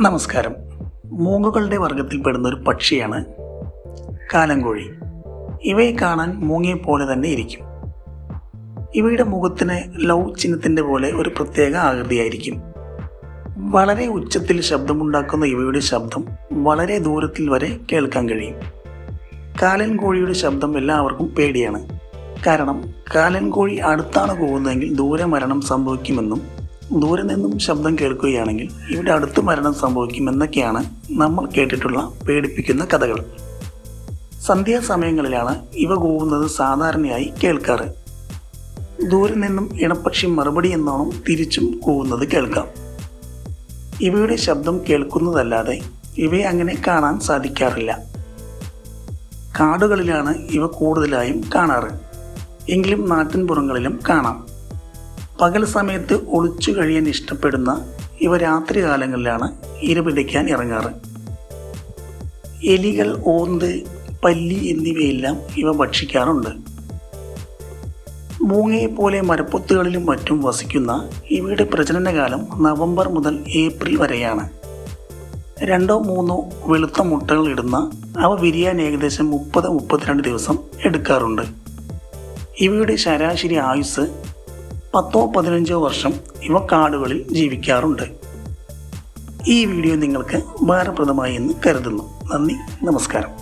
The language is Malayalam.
നമസ്കാരം. മൂങ്ങകളുടെ വർഗത്തിൽപ്പെടുന്ന ഒരു പക്ഷിയാണ് കാലങ്കോഴി ഇവയെ കാണാൻ മൂങ്ങയെ പോലെ തന്നെ ഇരിക്കും. ഇവയുടെ മുഖത്തിന് ലൗ ചിഹ്നത്തിന്റെ പോലെ ഒരു പ്രത്യേക ആകൃതിയായിരിക്കും. വളരെ ഉച്ചത്തിൽ ശബ്ദമുണ്ടാക്കുന്ന ഇവയുടെ ശബ്ദം വളരെ ദൂരത്തിൽ വരെ കേൾക്കാൻ കഴിയും. കാലൻ കോഴിയുടെ ശബ്ദം എല്ലാവർക്കും പേടിയാണ്. കാരണം കാലൻ കോഴി അടുത്താണ് പോകുന്നതെങ്കിൽ ദൂരെ മരണം സംഭവിക്കുമെന്നും ദൂരെ നിന്നും ശബ്ദം കേൾക്കുകയാണെങ്കിൽ ഇവിടെ അടുത്ത് മരണം സംഭവിക്കുമെന്നൊക്കെയാണ് നമ്മൾ കേട്ടിട്ടുള്ള പേടിപ്പിക്കുന്ന കഥകൾ. സന്ധ്യാസമയങ്ങളിലാണ് ഇവ കൂവുന്നത് സാധാരണയായി കേൾക്കാറ്. ദൂരെ നിന്നും ഇണപ്പക്ഷി മറുപടി എന്നോണം തിരിച്ചും കൂവുന്നത് കേൾക്കാം. ഇവയുടെ ശബ്ദം കേൾക്കുന്നതല്ലാതെ ഇവയെ അങ്ങനെ കാണാൻ സാധിക്കാറില്ല. കാടുകളിലാണ് ഇവ കൂടുതലായും കാണാറ്. എങ്കിലും നാട്ടിൻപുറങ്ങളിലും കാണാം. പകൽ സമയത്ത് ഒളിച്ചു കഴിയാൻ ഇഷ്ടപ്പെടുന്ന ഇവ രാത്രി കാലങ്ങളിലാണ് ഇരപിടിക്കാൻ ഇറങ്ങാറ്. എലികൾ ഓന്ത് പല്ലി എന്നിവയെല്ലാം ഇവ ഭക്ഷിക്കാറുണ്ട്. മൂങ്ങയെപ്പോലെ മരപ്പൊത്തുകളിലും മറ്റും വസിക്കുന്ന ഇവയുടെ പ്രജനനകാലം നവംബർ മുതൽ ഏപ്രിൽ വരെയാണ്. രണ്ടോ മൂന്നോ വെളുത്ത മുട്ടകൾ ഇടുന്ന അവ വിരിയാൻ ഏകദേശം മുപ്പത് മുപ്പത്തിരണ്ട് ദിവസം എടുക്കാറുണ്ട്. ഇവയുടെ ശരാശരി ആയുസ് പത്തോ പതിനഞ്ചോ വർഷം ഇവ കാടുകളിൽ ജീവിക്കാറുണ്ട്. ഈ വീഡിയോ നിങ്ങൾക്ക് ഉപകാരപ്രദമായി എന്ന് കരുതുന്നു. നന്ദി നമസ്കാരം.